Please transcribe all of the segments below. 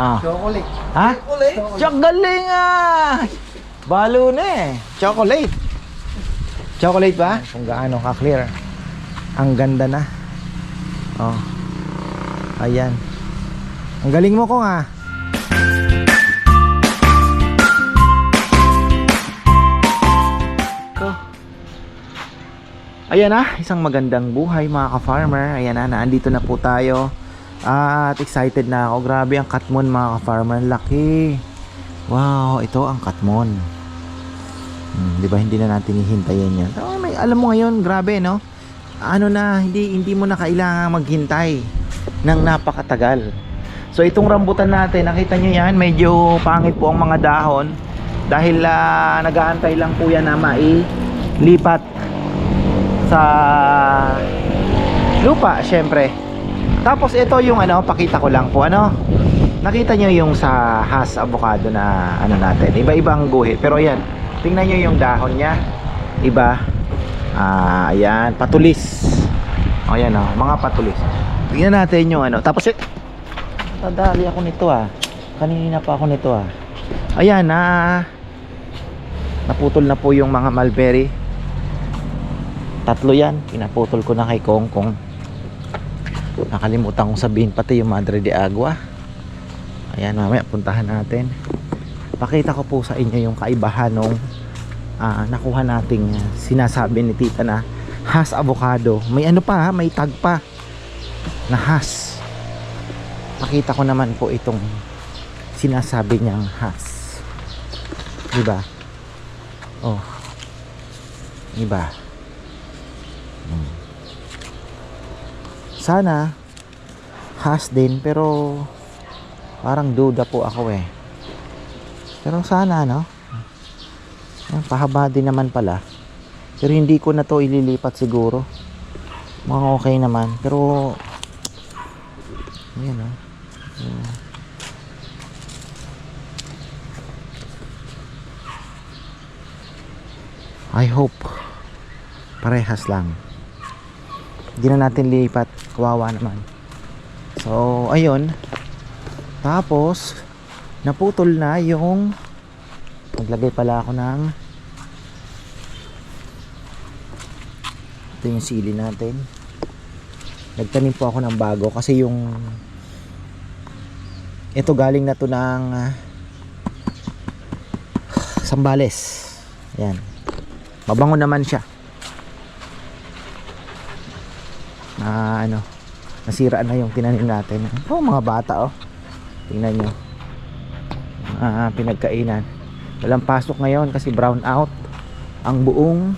Ah. Chocolate. Ha? Chocolate? Chok galing ah! Balo na eh. Chocolate. Chocolate ba? Kung gaano ka-clear. Ang ganda na. Oh. Ayan. Ang galing mo ko nga. Ko. Ayan na, isang magandang buhay mga ka-farmer. Ayan na, naandito na po tayo. At excited na ako. Grabe ang katmon mga ka-farmer. Laki. Wow, ito ang katmon. Hmm, 'Di ba hindi na natin hihintayin 'yan. Oh, may alam mo ngayon, grabe no. Ano na, hindi hindi mo na kailangan maghintay ng napakatagal. So itong rambutan natin, nakita nyo yan, medyo pangit po ang mga dahon dahil ah, nag-aantay lang po yan na mailipat sa lupa, syempre. Tapos ito yung ano, pakita ko lang po ano. Nakita nyo yung sa Hass avocado na ano natin. Iba-ibang guhit. Pero yan, tingnan nyo yung dahon niya. Iba. Ah, ayan, patulis. O yan oh, mga patulis. Tingnan natin yung ano. Tapos eh, tadali ako nito ah. Kanina pa ako nito ah. Ayan na naputol na po yung mga mulberry. Tatlo yan. Pinaputol ko na kay Kong Kong. Nakalimutan kong sabihin pati yung Madre de Agua. Ayan, mamaya puntahan natin. Pakita ko po sa inyo yung kaibahan nung ah, nakuha nating sinasabi ni Tita na Hass avocado. May ano pa, ha? may tag pa na Hass. Pakita ko naman po itong sinasabi niyang Hass. 'Di ba? Oh. 'Di ba? Hmm. Sana Hass din pero parang duda po ako eh. Pero sana no. Ayan, pahaba din naman pala. Pero hindi ko na to ililipat siguro. Mga okay naman. Pero ayan oh. Ayan. I hope parehas lang. Hindi na natin lilipat. Kawawa naman. So, ayun. Tapos, naputol na yung maglagay pala ako ng ito yung sili natin nagtanim po ako ng bago kasi yung ito galing na to ng ah, sambales yan mabango naman siya na ano nasira na yung tinanim natin. Oh mga bata oh. Tingnan nyo. Ah, pinagkainan. Walang pasok ngayon kasi brown out ang buong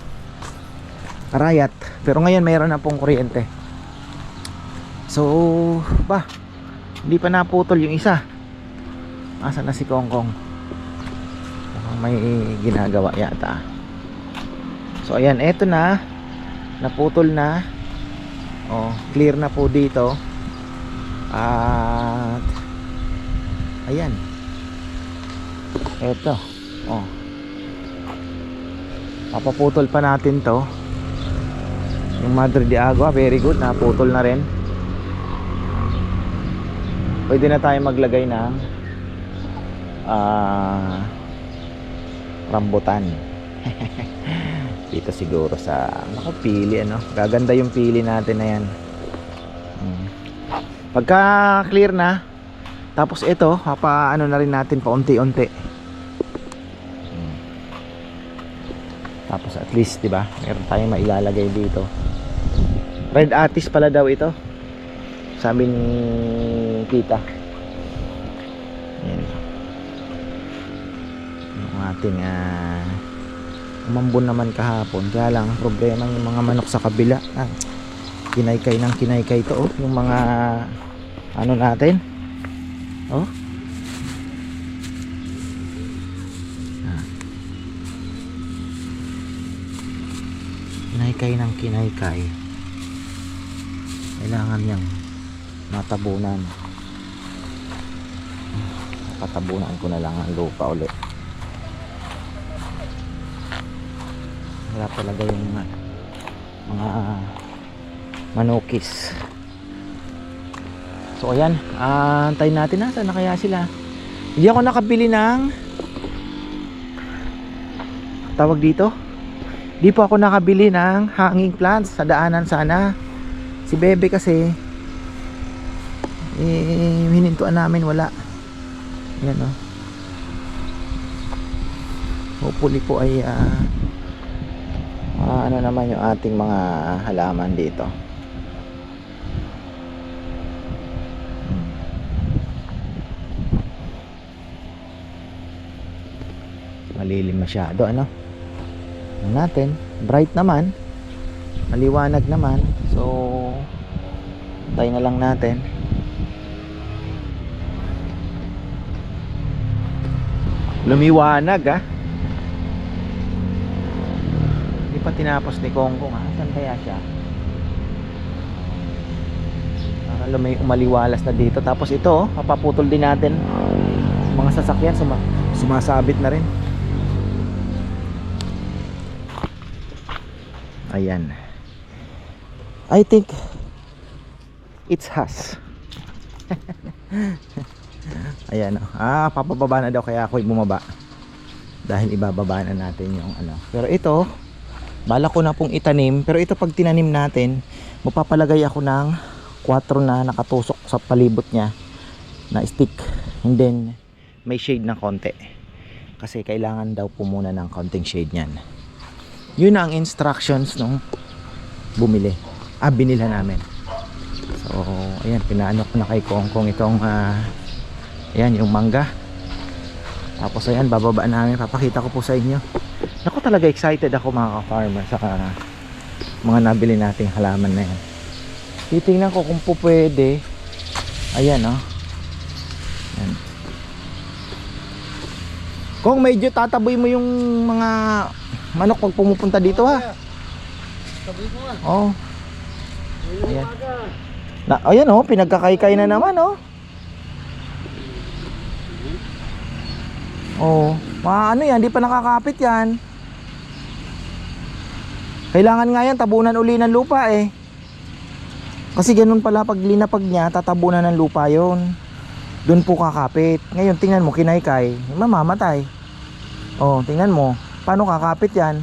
arayat pero ngayon mayroon na pong kuryente. So ba hindi pa naputol yung isa. Asa na si Kongkong Mukhang may ginagawa yata. So ayan eto na. Naputol na oh clear na po dito. At ayan. Eto. Oh. Papaputol pa natin to. Yung Madre de Agua very good. Naputol na rin. Pwede na tayo maglagay ng ah rambutan dito siguro sa naku pili ano? Gaganda yung pili natin na yan. Hmm. pagka clear na tapos ito papa ano na rin natin paunti-unti. Hmm. tapos at least 'di ba? Meron tayong mailalagay dito. Red atis pala daw ito. Sabi ni tita. Yan yung ating ah umambon naman kahapon. Kaya lang ang problema yung mga manok sa kabila. Ah, kinaykay ng kinaykay to oh. Yung mga ano natin? Oh? Ah. kinaykay ng kinaykay. Kailangan niyang matabunan. Patabunan ko na lang ang lupa ulit wala talaga yung mga, mga manukis So ayan, ah, antayin natin nasa na kaya sila. Hindi ako nakabili ng tawag dito. Di po ako nakabili ng hanging plants sa daanan sana. Si Bebe kasi eh hinintuan namin wala. Yan oh. Hopefully po ay ah, ano naman yung ating mga halaman dito. Malilim masyado ano? Ano natin? Bright naman. Maliwanag naman. So tayo na lang natin. Lumiwanag ah. Hindi pa tinapos ni Kongkong ha. Saan kaya siya? Para lumi umaliwalas na dito. Tapos ito oh, papaputol din natin. Mga sasakyan suma sumasabit na rin. Ayan. I think it's has. Ayan oh. Ah, papababa na daw kaya ako'y bumaba. Dahil ibababa na natin yung ano. Pero ito, bala ko na pong itanim. Pero ito pag tinanim natin, magpapalagay ako ng 4 na nakatusok sa palibot niya na stick. And then, may shade ng konti. Kasi kailangan daw po muna ng konting shade niyan. Yun ang instructions nung bumili. Ah, binila namin. So, ayan, pinaano ko na kay Kongkong itong ah, ayan, yung mangga. Tapos ayan, bababa namin. Papakita ko po sa inyo. Naku, talaga excited ako mga ka-farmer sa mga nabili nating halaman na yan. Titingnan ko kung po pwede. Ayan, oh. Ayan. Kung medyo tataboy mo yung mga manok pag pumupunta dito ha. Sabi ko nga. Oh. Ayan. Na, ayan oh, pinagkakaykay na naman oh. Oh, mga ano yan, di pa nakakapit yan. Kailangan nga yan, tabunan uli ng lupa eh. Kasi ganun pala pag linapag niya, tatabunan ng lupa yon. Doon po kakapit. Ngayon, tingnan mo, kinaykay, mamamatay. Oh, tingnan mo, paano kakapit yan?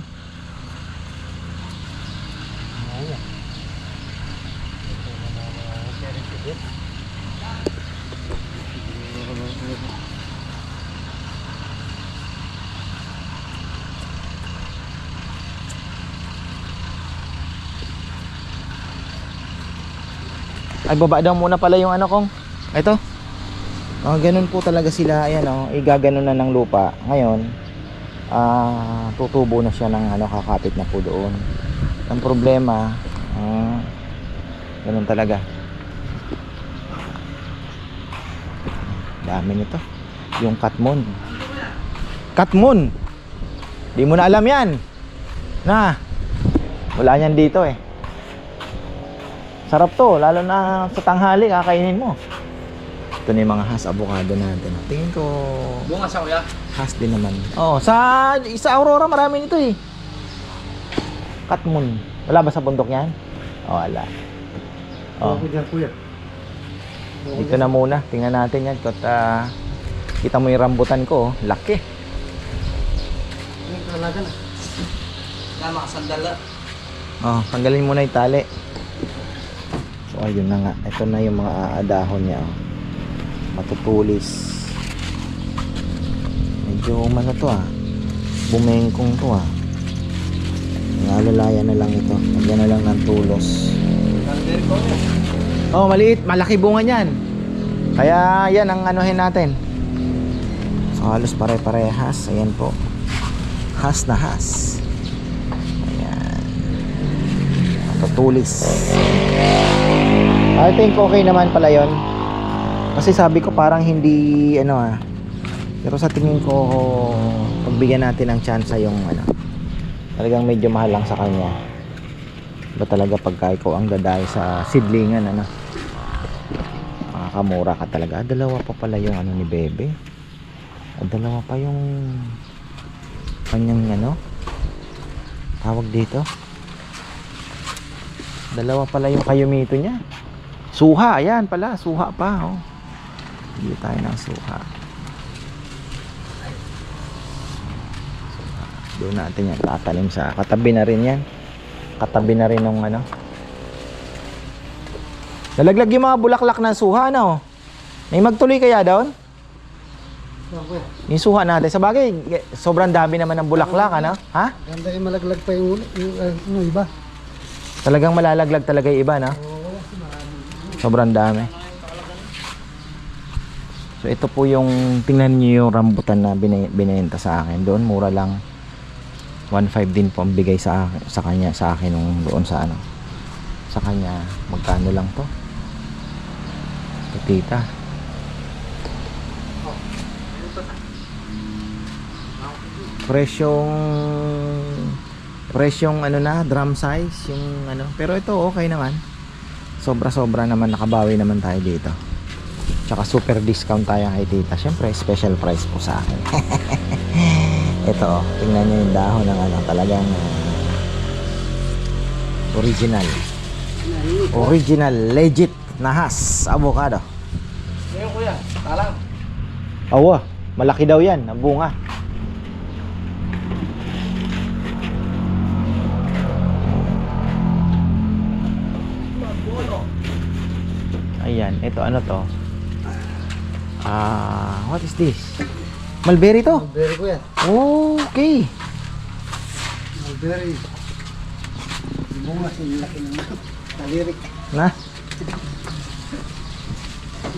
Ay, baba daw muna pala yung ano kong. Ito. Oh, ganun po talaga sila. Ayan oh, igaganon na ng lupa. Ngayon, ah, tutubo na siya ng ano, kakapit na po doon. Ang problema, ah, ganun talaga. Dami nito. Yung katmon. Katmon! Di mo na alam yan. Na. Wala yan dito eh. Sarap to, lalo na sa tanghali, kakainin mo. Ito na yung mga has avocado natin. Tingin ko, Bunga sa kuya. has din naman. Oh, sa sa Aurora marami nito eh. Katmon. Wala ba sa bundok yan? Oh, wala. Oh, Ako dyan kuya. dito na muna. Tingnan natin yan. Kot, ah, kita mo yung rambutan ko. oh. Laki. Ano talaga na? Nga makasandala. Oh, tanggalin muna yung tali. So, ayun na nga. Ito na yung mga aadahon niya. Oh. Matutulis. Medyo umano to ah. Bumengkong to ah. Nalalaya na lang ito. Lagyan na lang ng tulos. Oh, maliit. Malaki bunga niyan. Kaya yan ang anuhin natin. So, halos pare-parehas. Ayan po. Has na has. Ayan. Matutulis. I think okay naman pala yon. Kasi sabi ko parang hindi ano ah. Pero sa tingin ko pagbigyan natin ng chance yung ano. Talagang medyo mahal lang sa kanya. Ba talaga pagka ikaw ang daday sa sidlingan ano. Makakamura ka talaga. Ah, dalawa pa pala yung ano ni Bebe. Ah, dalawa pa yung kanyang ano tawag dito dalawa pala yung kayumito niya Suha, ayan pala, suha pa, oh. Bili tayo ng suha. Suha. Doon natin yan, tatanim sa, katabi na rin yan. Katabi na rin ng ano. Nalaglag yung mga bulaklak ng suha, ano? May magtuloy kaya doon? Yung suha natin. Sa bagay, sobrang dami naman ng bulaklak, ano? Ha? Ganda yung malaglag pa yung, yung, uh, yung iba. Talagang malalaglag talaga yung iba, no? Sobrang dami. So ito po yung tingnan niyo yung rambutan na binenta sa akin. Doon mura lang. 1.5 din po ang bigay sa sa kanya sa akin nung doon sa ano. Sa kanya magkano lang to? Tita. Presyong presyong ano na drum size yung ano. Pero ito okay naman sobra sobra naman nakabawi naman tayo dito. Tsaka super discount tayo kay tita. Syempre special price po sa akin. Ito oh tingnan nyo yung dahon ng ano talagang ah, original. Original legit nahas avocado. Ngayon kuya, talang. awa malaki daw yan ang bunga Ayan, ito ano to? Ah, what is this? Mulberry to? Mulberry kuya. Okay. Mulberry. Bunga sa laki ng talirik. Na,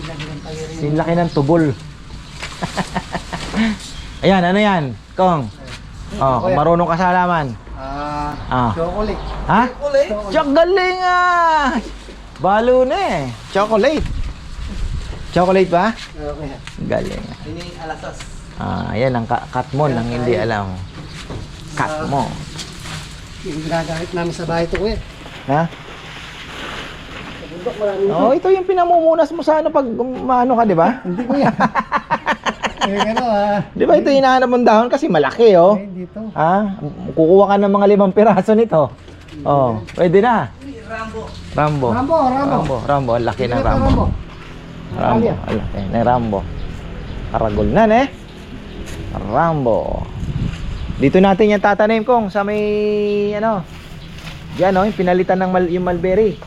Laki ng talirik. sinlaki ng tubol. Ayan, ano yan? Kong. Oh, kung marunong ka sa halaman. Ah, Ah. chocolate. Ha? Chocolate? Chok galing ah! Balo na eh. Chocolate. Chocolate ba? Okay. Galing. ah. Ini alasas. Ah, yan ang ka- katmon ang hindi alam. Katmo. Yung ginagamit namin sa bahay ito kuya. Ha? Sa bundok marami. Oh, ito yung pinamumunas mo sa ano pag maano ka, di ba? Hindi kuya. eh, ano ah. Di ba ito hinahanap mong dahon kasi malaki, oh. Eh, dito. Ha? Kukuha ka ng mga limang piraso nito. Oh, pwede na. Rambo. Rambo. Rambo, Rambo. Rambo, Rambo. Ang laki ng Ito, Rambo. Rambo. Ang laki ng Rambo. Karagol na, eh. Rambo. Dito natin yan tatanim kong sa may ano. Diyan oh, yung pinalitan ng mal, yung mulberry.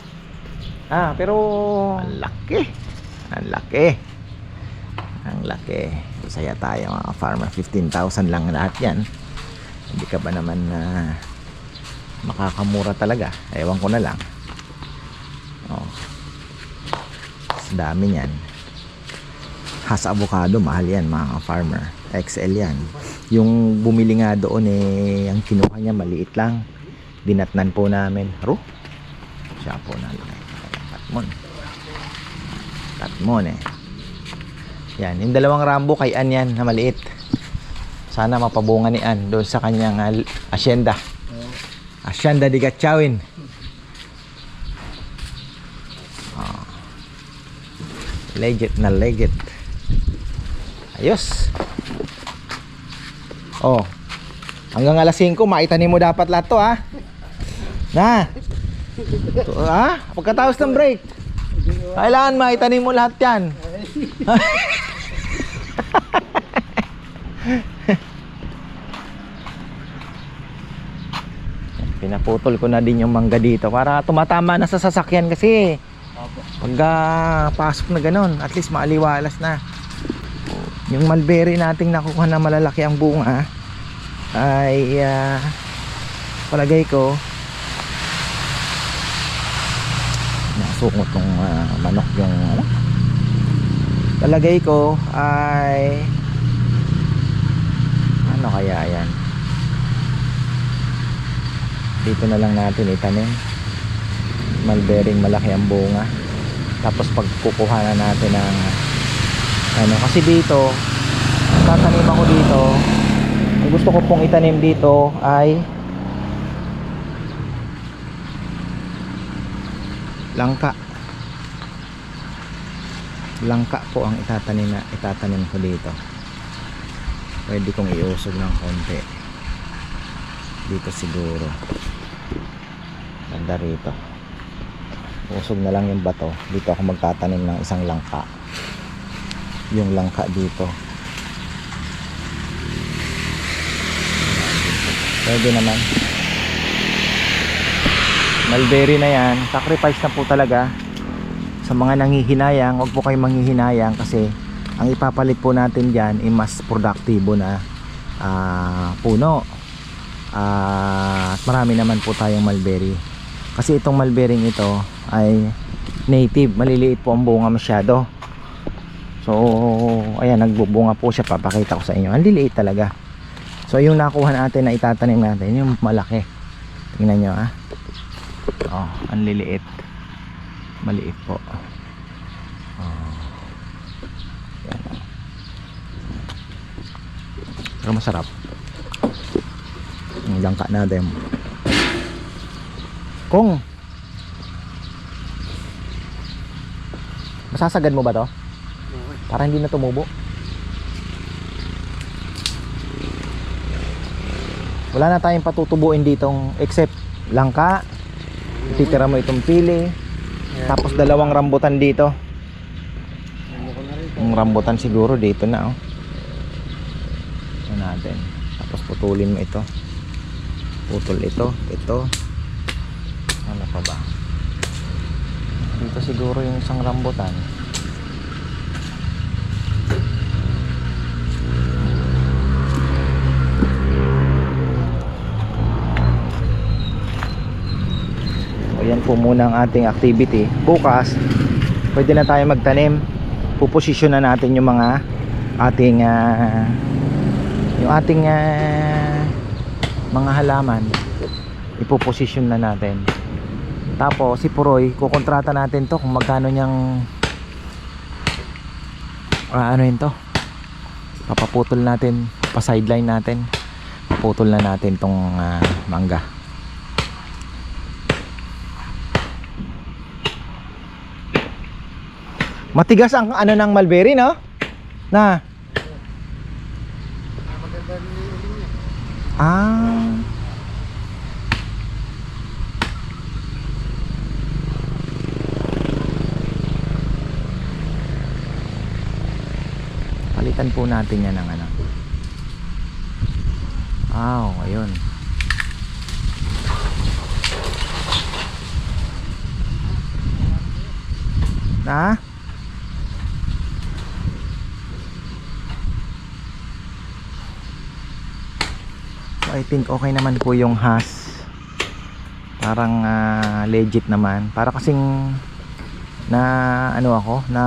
Ah, pero ang laki. Ang laki. Ang laki. Saya tayo mga farmer. 15,000 lang lahat yan. Hindi ka ba naman na makakamura talaga? Ewan ko na lang. Oh. Sa dami niyan. Has avocado, mahal yan mga farmer. XL yan. Yung bumili nga doon eh, ang kinuha niya maliit lang. Dinatnan po namin. Haro? Siya po na Katmon. Katmon eh. Yan, yung dalawang Rambo kay Ann yan na maliit. Sana mapabunga ni Ann doon sa kanyang asyenda. Asyenda di Gatchawin. Ah. Legit na legit. Ayos. Oh. Hanggang alas 5, maitanim mo dapat lahat to, ha? Na. To, ha? Pagkatapos ng break. Kailangan maitanim mo lahat yan. Pinaputol ko na din yung mangga dito para tumatama na sa sasakyan kasi. Pagka pasok na ganun, at least maaliwalas na. Yung mulberry nating nakuha na malalaki ang bunga ay ah, palagay ko nasungot ng manok yung ano? Palagay ko ay ano kaya yan? Dito na lang natin itanim. Mulberry malaki ang bunga tapos pag kukuha na natin ng ano kasi dito tatanim ako dito. Gusto ko pong itanim dito ay langka. Langka po ang itatanim na itatanim ko dito. Pwede kong iusog ng konti. Dito siguro. Banda rito usog na lang yung bato. Dito ako magtatanim ng isang langka. Yung langka dito. Pwede naman. Mulberry na yan. Sacrifice na po talaga. Sa mga nangihinayang huwag po kayong manghihinayang kasi ang ipapalit po natin dyan ay mas produktibo na ah, puno. Ah, at marami naman po tayong mulberry. Kasi itong mulberry ito ay native. Maliliit po ang bunga masyado. So ayan nagbubunga po siya. Papakita ko sa inyo. Ang liliit talaga. So yung nakuha natin na itatanim natin yung malaki. Tingnan nyo ah. Oh, ang liliit. Maliit po. Oh. Yan, oh. pero masarap. Ang langka natin kung masasagad mo ba to? Para hindi na tumubo? Wala na tayong patutubuin ditong except langka. Titira mo itong pili. Tapos dalawang rambutan dito. Yung rambutan siguro dito na oh. Yan natin. Tapos putulin mo ito. Putol ito ito ano pa ba dito siguro yung isang rambutan yan po muna ang ating activity. Bukas, pwede na tayo magtanim. Puposisyon na natin yung mga ating ah, yung ating ah, mga halaman. Ipoposisyon na natin. Tapos si Puroy, kukontrata natin to kung magkano niyang ah, ano yun to. Papaputol natin, pa sideline natin. Paputol na natin tong ah, mangga. Matigas ang ano ng mulberry, no? Na. Ah. Palitan po natin yan ng ano. Aw, ayun. Na? So I think okay naman po yung has. Parang ah, legit naman. Para kasing na ano ako, na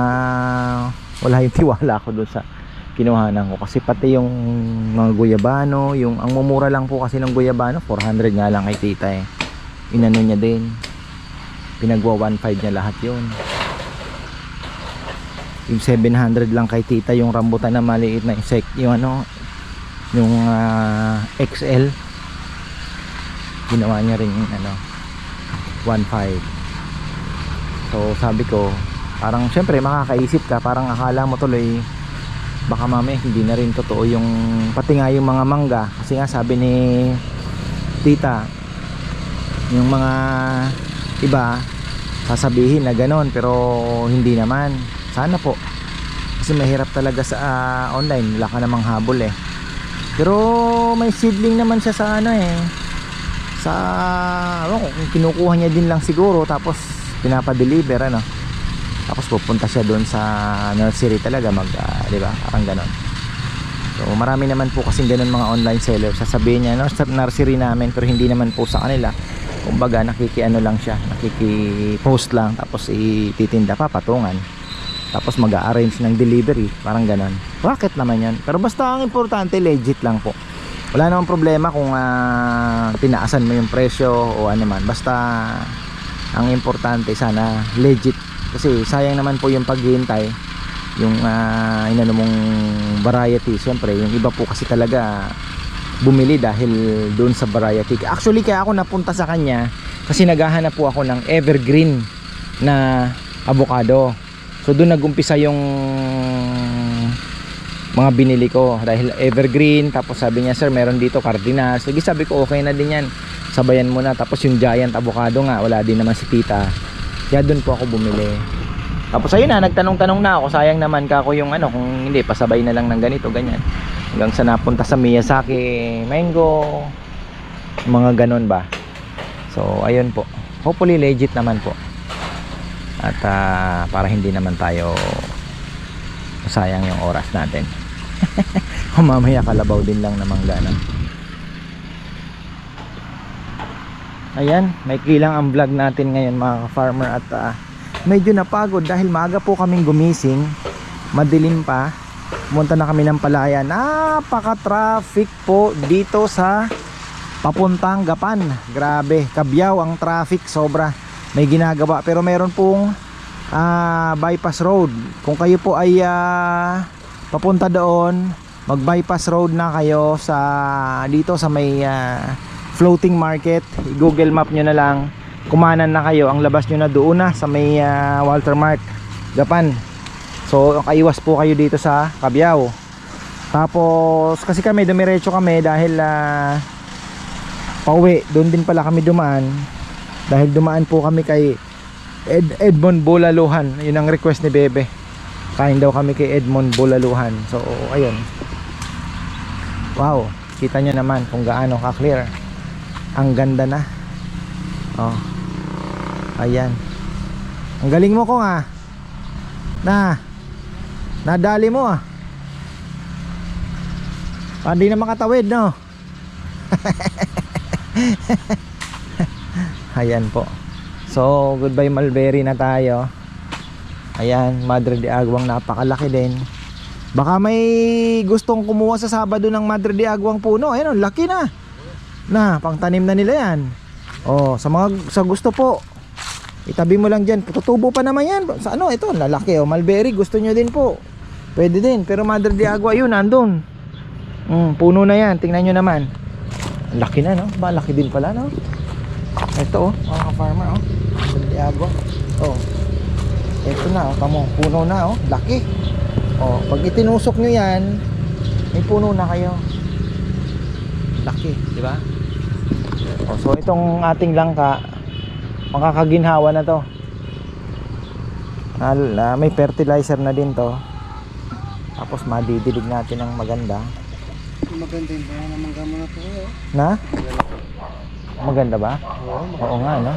wala yung tiwala ko doon sa kinuhanan ko kasi pati yung mga guyabano, yung ang mumura lang po kasi ng guyabano, 400 nga lang kay tita eh. Inano niya din. Pinagwa 1.5 niya lahat 'yon. Yung 700 lang kay tita yung rambutan na maliit na insect, yung ano, yung ah, XL ginawa niya rin yung ano 1.5 so sabi ko parang syempre makakaisip ka parang akala mo tuloy baka mamaya hindi na rin totoo yung pati nga yung mga mangga. Kasi nga sabi ni tita yung mga iba sasabihin na ganon pero hindi naman. Sana po. Kasi mahirap talaga sa ah, online. Wala ka namang habol eh. Pero may seedling naman siya sa ano eh. Sa kung kinukuha niya din lang siguro tapos pinapa-deliver ano. Tapos pupunta siya doon sa nursery talaga mag, ah, 'di ba? Parang ganon. So marami naman po kasing ganun mga online seller. Sasabihin niya no, sa nursery namin pero hindi naman po sa kanila. Kumbaga nakikiano lang siya, nakiki-post lang tapos ititinda pa patungan tapos mag-arrange ng delivery parang ganon rocket naman yan pero basta ang importante legit lang po wala namang problema kung ah, tinaasan mo yung presyo o ano man basta ang importante sana legit kasi sayang naman po yung paghihintay. Yung uh, inano mong variety syempre yung iba po kasi talaga bumili dahil doon sa variety. Actually kaya ako napunta sa kanya kasi naghahanap po ako ng evergreen na avocado. So doon nagumpisa yung mga binili ko dahil evergreen. Tapos sabi niya sir meron dito cardinal sige sabi ko okay na din yan. Sabayan mo na. Tapos yung giant avocado nga wala din naman si tita Kaya doon po ako bumili. Tapos ayun na, nagtanong-tanong na ako. Sayang naman ka ako yung ano, kung hindi, pasabay na lang ng ganito, ganyan. Hanggang sa napunta sa Miyazaki, Mango, mga ganon ba. So, ayun po. Hopefully legit naman po. At ah, para hindi naman tayo sayang yung oras natin. Kung mamaya kalabaw din lang namang gana. Ayan, may kilang ang vlog natin ngayon mga farmer at ah, medyo napagod dahil maaga po kaming gumising. Madilim pa. Pumunta na kami ng palaya. Napaka-traffic po dito sa papuntang Gapan. Grabe, kabyaw ang traffic sobra. May ginagawa pero meron pong ah, bypass road. Kung kayo po ay ah, papunta doon, mag-bypass road na kayo sa dito sa may ah, floating market. I-Google map nyo na lang. Kumanan na kayo. Ang labas nyo na doon na sa may ah, Walter Mart, Gapan. So, kaiwas po kayo dito sa Cabiao. Tapos, kasi kami, dumiretso kami dahil ah, pauwi. Doon din pala kami dumaan. Dahil dumaan po kami kay Ed Edmond Bolaluhan. Yun ang request ni Bebe. Kain daw kami kay Edmond Bolaluhan. So, ayun. Wow. Kita nyo naman kung gaano ka-clear. Ang ganda na. Oh. Ayan. Ang galing mo ko nga. Na. Nadali mo ah. Ah, na makatawid no. Ayan po. So, goodbye Mulberry na tayo. Ayan, Madre de Aguang napakalaki din. Baka may gustong kumuha sa Sabado ng Madre de Aguang puno. Ayan, oh, laki na. Na, pangtanim na nila yan. Oh, sa mga sa gusto po. Itabi mo lang diyan. Tutubo pa naman yan. Sa ano, ito, lalaki oh. Mulberry, gusto nyo din po. Pwede din. Pero Madre de Agua, yun, nandun. Mm, puno na yan. Tingnan nyo naman. Laki na, no? Malaki din pala, no? Ito, oh. Mga ka-farmer, oh. Madre de Agua. Oh. Ito na, oh. Tamo, puno na, oh. Laki. Oh, pag itinusok nyo yan, may puno na kayo. Laki, di ba? Oh, so itong ating langka, makakaginhawa na to. Na, na- may fertilizer na din to. Tapos madidilig natin ng maganda. Maganda yung mga namangga mo na ito. eh. Na? Maganda ba? Oo, Oo nga, no?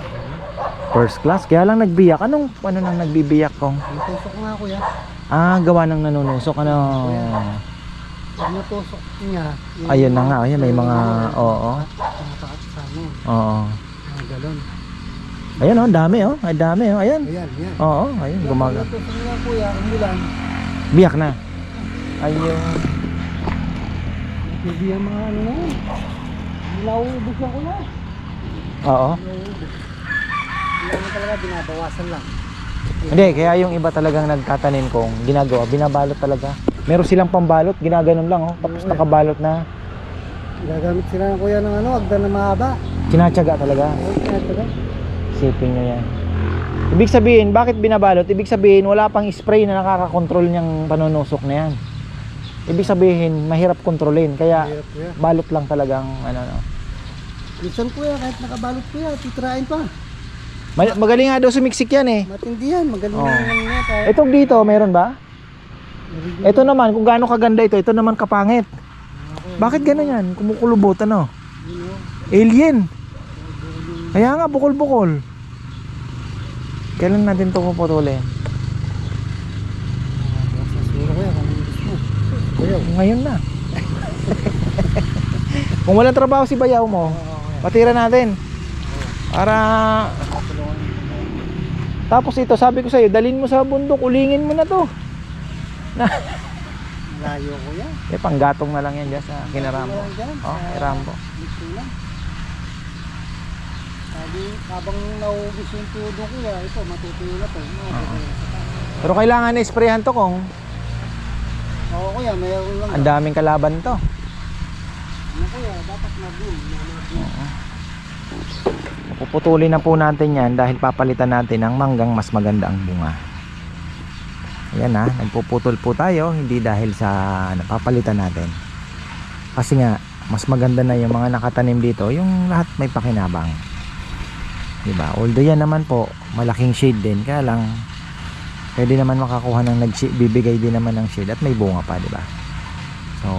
First class. Kaya lang nagbiyak. Anong ano nang nagbibiyak kong? natusok nga kuya. Ah, gawa ng nanunusok. Ano? Pag natusok niya, Ayun na nga. Ayun, may mga... Oo. Tumataas sa ano, Oo. mga galon. Ayun, oh. Dami, oh. Ay, dami, oh. Ayan. Ayan, yan. Oo. Ayun, gumaga. natusok niya kuya, umulan, Biyak na. Ayun. hindi yung mga ano na. Nauubos yan kuya. Oo. Hindi mo talaga binabawasan lang. Hindi, kaya yung iba talagang nagtatanim kong ginagawa, binabalot talaga. Meron silang pambalot, ginaganon lang oh. Tapos nakabalot na. Gagamit sila ng kuya ng ano, agdan na mahaba. Kinatsaga talaga. Ay, kaya nyo yan. Ibig sabihin, bakit binabalot? Ibig sabihin, wala pang spray na nakakakontrol niyang panunusok na yan. Ibig sabihin, mahirap kontrolin. Kaya, Hirap kuya. balot lang talagang, ano, no. Minsan kuya, kahit nakabalot kuya, titrain pa. Ma- Magaling nga daw sumiksik yan eh. Matindi yan, magaling Oo. na nga tayo. Itong dito, meron ba? Ito naman, kung gaano kaganda ito, ito naman kapangit. Bakit gano'n yan? Kumukulubot, ano? Alien. Kaya nga, bukol-bukol. Kailan natin ito puputulin? Ngayon na. kung walang trabaho si bayaw mo, patira natin. Para... Tapos ito, sabi ko sa'yo, dalin mo sa bundok, ulingin mo na to. malayo kuya. Eh, panggatong na lang yan dyan sa kinarambo. Oh, lang. Sabi, habang naubos yung tudo kuya, ito, matutuyo na to. Oo. Pero kailangan na-sprayhan to kung Oo kuya, mayroon lang. ang daming kalaban to. Ano kuya, dapat mag-boom. Oo. Puputulin na po natin yan dahil papalitan natin ng manggang mas maganda ang bunga. Ayan na, nagpuputol po tayo hindi dahil sa napapalitan natin. Kasi nga, mas maganda na yung mga nakatanim dito, yung lahat may pakinabang. Di ba? Although yan naman po, malaking shade din. Kaya lang, pwede naman makakuha ng nag bibigay din naman ng shade at may bunga pa, di ba? So,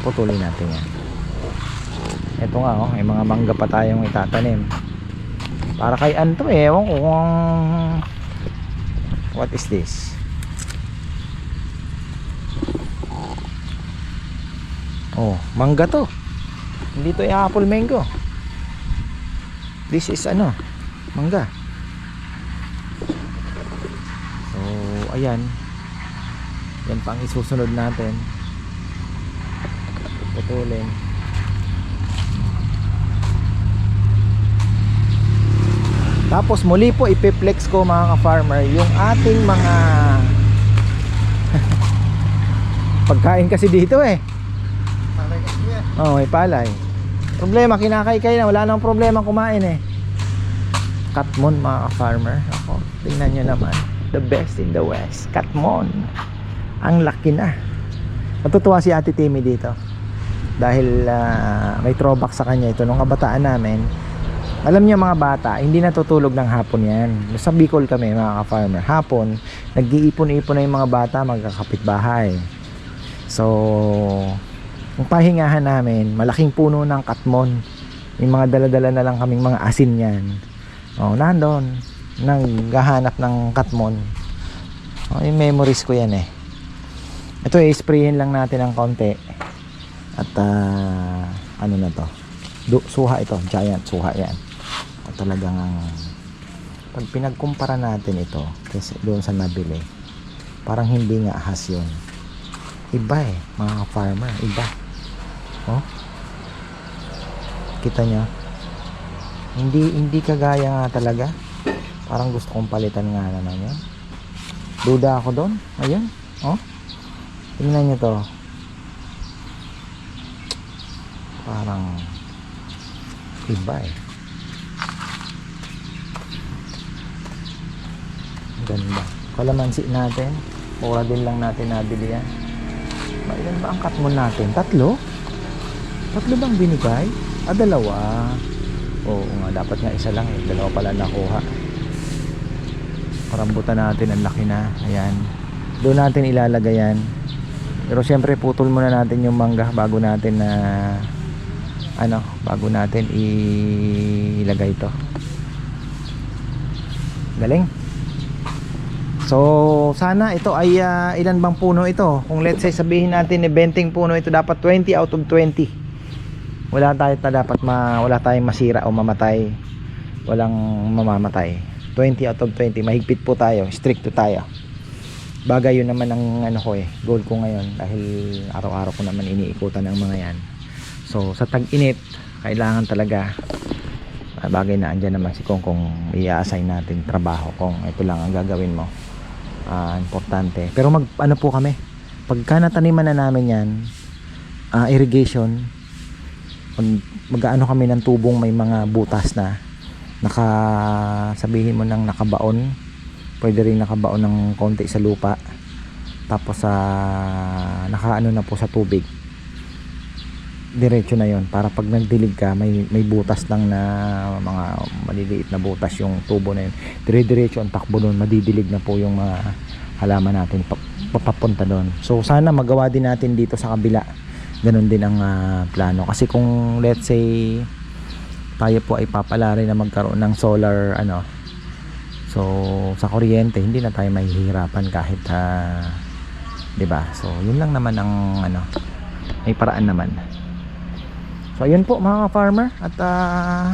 putulin natin yan. Ito nga, oh, may mga mangga pa tayong itatanim. Para kay Anto, eh, ewan ko kung what is this? Oh, mangga to. Hindi to yung apple mango. This is ano? Mangga. So, ayan. Yan pang isusunod natin. Putulin. Tapos muli po ipiplex ko mga ka-farmer yung ating mga pagkain kasi dito eh. Oh, may palay. Problema, kinakaykay na. Wala nang problema kumain eh. Katmon mga farmer. Ako, tingnan nyo naman. The best in the West. Katmon. Ang laki na. Natutuwa si Ate Timmy dito. Dahil ah, may throwback sa kanya ito. Nung kabataan namin, alam niyo mga bata, hindi natutulog ng hapon yan. Sa Bicol kami mga ka-farmer. Hapon, nag-iipon-ipon na yung mga bata magkakapit bahay. So, yung pahingahan namin, malaking puno ng katmon. Yung mga daladala na lang kaming mga asin yan. Oh, nandun. Naghahanap ng katmon. Oh, yung memories ko yan eh. Ito eh, sprayin lang natin ng konti. At ah, ano na to? Du- suha ito, giant suha yan. At talagang ang pag pinagkumpara natin ito kasi doon sa nabili, parang hindi nga ahas yun. Iba eh, mga farmer, iba. Oh. Kita nyo? Hindi hindi kagaya nga talaga. Parang gusto kong palitan nga naman yun. Duda ako doon. Ayun. Oh. Tingnan nyo to. Parang iba eh. Ganda. Kalamansi natin. Mura din lang natin nabili yan. Ba, ilan ba ang katmon natin? Tatlo? Tatlo bang binigay? Ah, dalawa. Oo nga, dapat nga isa lang eh. Dalawa pala nakuha. Karambutan natin, ang laki na. Ayan. Doon natin ilalagay yan. Pero syempre, putol muna natin yung mangga bago natin na ano, bago natin ilagay ito. Galing. So, sana ito ay ah, ilan bang puno ito? Kung let's say sabihin natin ni benting puno ito dapat 20 out of 20. Wala tayo ta dapat ma, wala tayong masira o mamatay. Walang mamamatay. 20 out of 20. Mahigpit po tayo, stricto tayo. Bagay yun naman ang ano ko eh, goal ko ngayon dahil araw-araw ko naman iniikutan ang mga yan. So, sa tag-init, kailangan talaga ah, bagay na andyan naman si Kong kung i-assign natin trabaho kung ito lang ang gagawin mo Ah, importante pero mag ano po kami pagka nataniman na namin yan ah, irrigation mag, mag-ano kami ng tubong may mga butas na naka sabihin mo ng nakabaon. Pwede rin nakabaon ng konti sa lupa. Tapos sa nakaano na po sa tubig. Diretso na yon para pag nagdilig ka may may butas lang na mga maliliit na butas yung tubo na yun. Dire-diretso ang takbo doon madidilig na po yung mga halaman natin. Pa- papapunta doon so sana magawa din natin dito sa kabila ganun din ang ah, plano kasi kung let's say tayo po ay papalari na magkaroon ng solar ano so sa kuryente hindi na tayo mahihirapan kahit ah, 'di ba so yun lang naman ang ano may paraan naman So ayun po mga farmer at ah,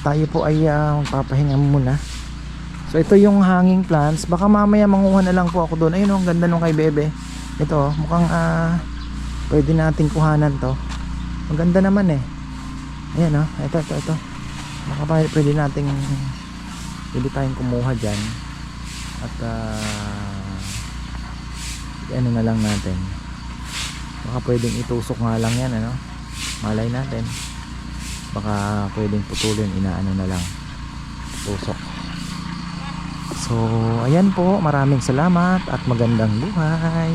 tayo po ay uh, magpapahinga muna. So ito yung hanging plants. Baka mamaya manguha na lang po ako doon. Ayun oh, ang ganda nung kay Bebe. Ito oh, mukhang ah, pwede nating kuhanan to. Maganda naman eh. Ayan oh, ito ito ito. Baka pwede nating pwede tayong kumuha diyan. At ah, ano na lang natin. Baka pwedeng itusok nga lang yan ano malay natin baka pwedeng putulin inaano na lang tusok so ayan po maraming salamat at magandang buhay